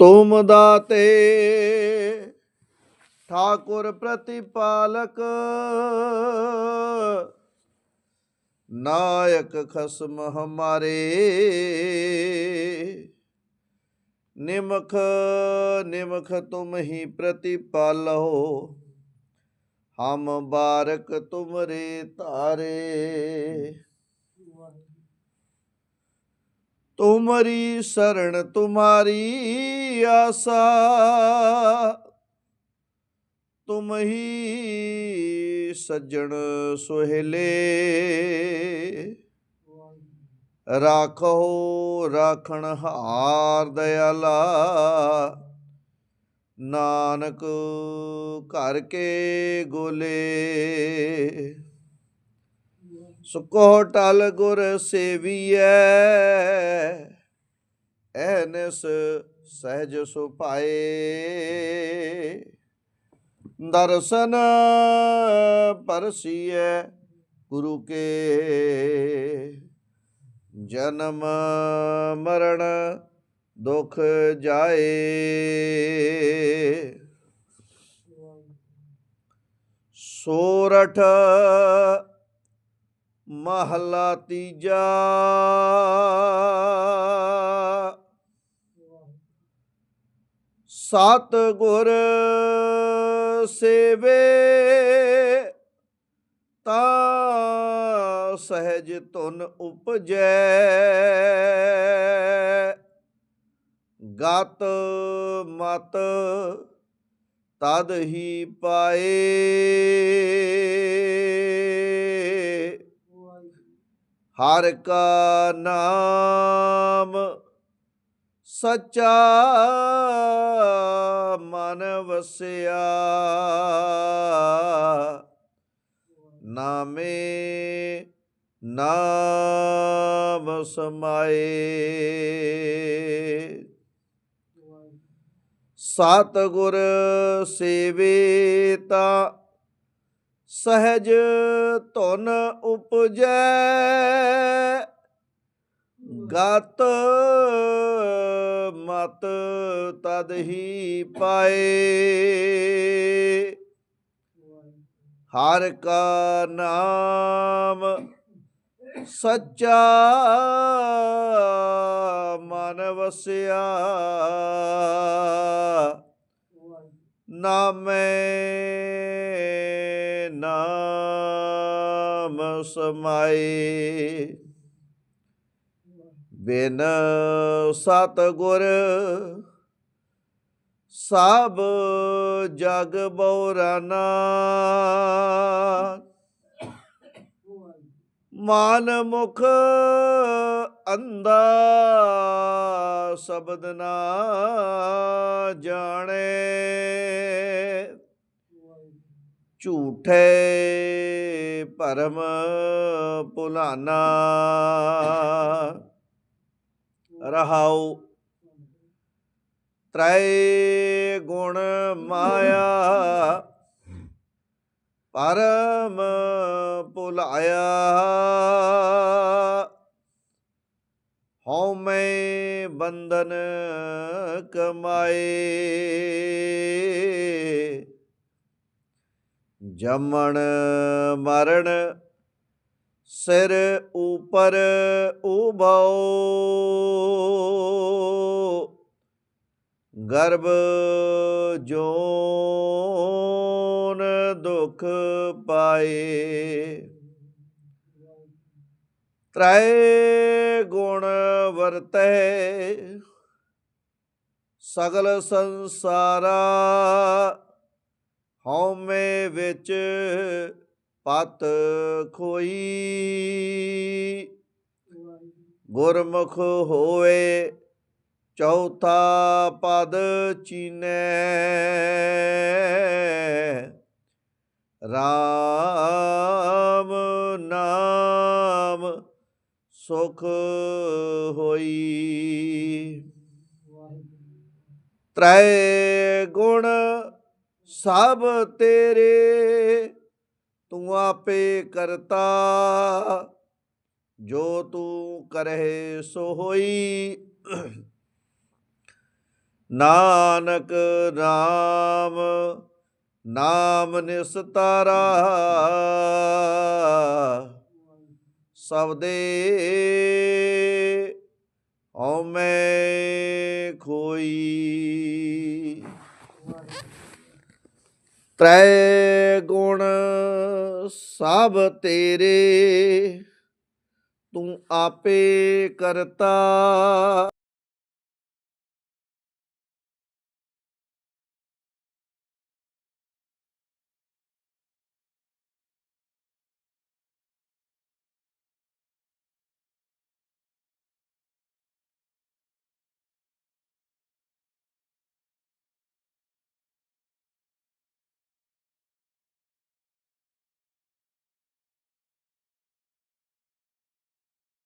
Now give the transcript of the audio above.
ਤੁਮ ਦਾਤੇ, ਠਾਕੁਰ ਪ੍ਰਤੀਪਾਲਕ, ਨਾਇਕ ਖਸਮ ਹਮਾਰੇ, ਨਿਮਖ ਨਿਮਖ ਤੁਮ ਹੀ ਪ੍ਰਤੀਪਾਲੋ, ਹਮ ਬਾਰਕ ਤੁਮਰੇ ਤਾਰੇ ਤੁਮਰੀ ਸਰਣ ਤੁਮਾਰੀ ਆਸਾ। ਤੁਮ ਹੀ ਸੱਜਣ ਸੁਹੇਲੇ। ਰਾਖੋ, ਰਾਖਣ ਹਾਰ ਦਇਆਲਾ ਨਾਨਕ ਘਰ ਕੇ ਗੋਲੇ। ਸੁਕੋ ਟਲ ਗੁਰ ਸੇਵੀਐ ਐਨਸ ਸਹਿਜ ਸੁਭਾਏ ਦਰਸ਼ਨ ਪਰਸੀਐ ਗੁਰੂ ਕੇ, ਜਨਮ ਮਰਨ ਦੁਖ ਜਾਏ। ਸੋਰਠ ਮਹਲਾ ਤੀਜਾ। ਸਤ ਗੁਰ ਸੇਵੇ ਤਾ ਸਹਿਜ ਧੁਨ ਉਪਜੈ। ਗਤ ਮਤ ਤਦ ਹੀ ਪਾਏ। ਹਰ ਕਾ ਨਾਮ ਸੱਚਾ ਮਨ ਵਸਿਆ। ਨਾਮੇ ਨਾਮ ਸਮਾਏ। ਸਤ ਗੁਰ ਸੇਵੇ ਤਾ ਸਹਿਜ ਧੁਨ ਉਪਜੈ, ਗਤ ਮਤ ਤਦ ਹੀ ਪਾਏ। ਹਰ ਕਾ ਨਾਮ ਸੱਚਾ ਮਨ ਵਸਿਆ, ਨਾਮੇ ਨਾਮ ਸਮਾਏ। ਬਿਨ ਸਤ ਗੁਰ ਸਭ ਜਗ ਬਉਰਾਨਾ ਮਾਨ ਮੁਖ ਅੰਦਾ ਸ਼ਬਦ ਨਾ ਜਾਣੇ। ਝੂਠੇ ਭਰਮ ਭੁਲਾਨਾ। ਰਹਾਉ ਤ੍ਰੈ ਗੁਣ ਮਾਇਆ। ਪਰਮ ਭੁਲਾਇਆ। ਹਉ ਮੈਂ ਬੰਧਨ ਕਮਾਏ। ਜਮਣ ਮਰਨ ਸਿਰ ਉਪਰ ਉਭਾਓ। ਗਰਭ ਜੋਨ ਦੁਖ ਪਾਏ। ਤ੍ਰੈ ਗੁਣ ਵਰਤੈ ਸਗਲ ਸੰਸਾਰਾ ਹਉਮੈ ਵਿੱਚ ਪਤ ਖੋਈ। ਗੁਰਮੁਖ ਹੋਵੇ ਚੌਥਾ ਪਦ ਚੀਨੈ। RAM ਨਾਮ ਸੁਖ ਹੋਈ। ਤ੍ਰੈ ਗੁਣ ਸਭ ਤੇਰੇ ਤੂੰ ਆਪੇ ਕਰਤਾ। ਜੋ ਤੂੰ ਕਰਹਿ ਸੋ ਹੋਈ। ਨਾਨਕ ਨਾਮ ਨਾਮ ਨਿਸਤਾਰਾ। ਸਬਦੇ ਹਉਮੈ ਖੋਈ। ਤ੍ਰੈ ਗੁਣ ਸਭ ਤੇਰੇ ਤੂੰ ਆਪੇ ਕਰਤਾ।